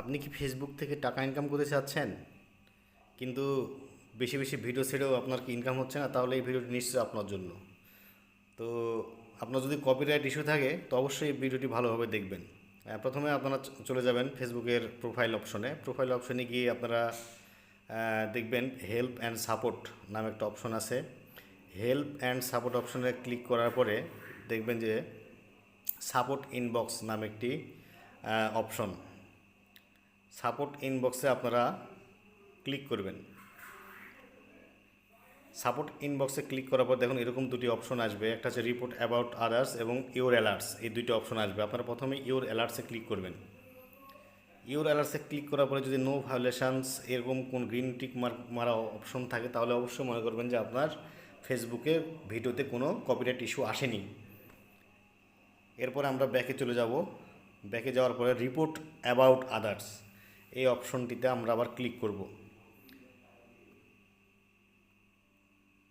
আপনি কি ফেসবুক থেকে টাকা ইনকাম করতে চাচ্ছেন? কিন্তু বেশি বেশি ভিডিও ছেড়েও আপনার কি ইনকাম হচ্ছে না, তাহলে এই ভিডিওটি নিশ্চয়ই আপনার জন্য। তো আপনার যদি কপিরাইট ইস্যু থাকে, তো অবশ্যই এই ভিডিওটি ভালোভাবে দেখবেন। প্রথমে আপনারা চলে যাবেন ফেসবুকের প্রোফাইল অপশনে প্রোফাইল অপশনে গিয়ে আপনারা দেখবেন হেল্প অ্যান্ড সাপোর্ট নামে একটা অপশন আছে। হেল্প অ্যান্ড সাপোর্ট অপশনে ক্লিক করার পরে দেখবেন যে সাপোর্ট ইনবক্স নামে একটি অপশন সাপোর্ট ইনবক্সে আপনারা ক্লিক করবেন। সাপোর্ট ইনবক্সে ক্লিক করার পর দেখুন এরকম দুটি অপশন আসবে। একটা হচ্ছে রিপোর্ট অ্যাবাউট আদার্স এবং ইওর অ্যালার্টস এই দুটি অপশন আসবে। আপনারা প্রথমে ইওর অ্যালার্টসে ক্লিক করবেন। ইওর অ্যালার্টসে ক্লিক করার পরে যদি নো ভায়োলেশনস এরকম কোন গ্রিন টিক মার্ক মারা অপশন থাকে, তাহলে অবশ্যই মনে করবেন যে আপনার ফেসবুকে ভিডিওতে কোনো কপিরাইট ইস্যু আসেনি। এরপরে আমরা ব্যাকে চলে যাব। ব্যাকে যাওয়ার পরে রিপোর্ট অ্যাবাউট আদার্স এই অপশনটিতে আমরা আবার ক্লিক করব।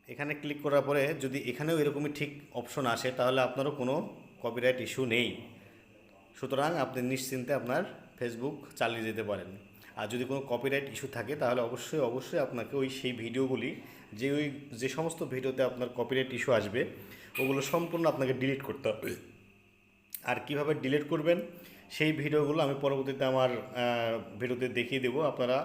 এখানে ক্লিক করার পরে যদি এখানেও এরকমই ঠিক অপশন আসে, তাহলে আপনারও কোনো কপিরাইট ইস্যু নেই। সুতরাং আপনি নিশ্চিন্তে আপনার ফেসবুক চালিয়ে যেতে পারেন। আর যদি কোনো কপিরাইট ইস্যু থাকে, তাহলে অবশ্যই অবশ্যই আপনাকে ওই সেই ভিডিওগুলি, যে ওই, যে সমস্ত ভিডিওতে আপনার কপিরাইট ইস্যু আসবে, ওগুলো সম্পূর্ণ আপনাকে ডিলিট করতে হবে। আর কীভাবে ডিলিট করবেন সেই ভিডিওগুলো আমি পরবর্তীতে আমার ভিডিওতে দেখিয়ে দেবো আপনারা।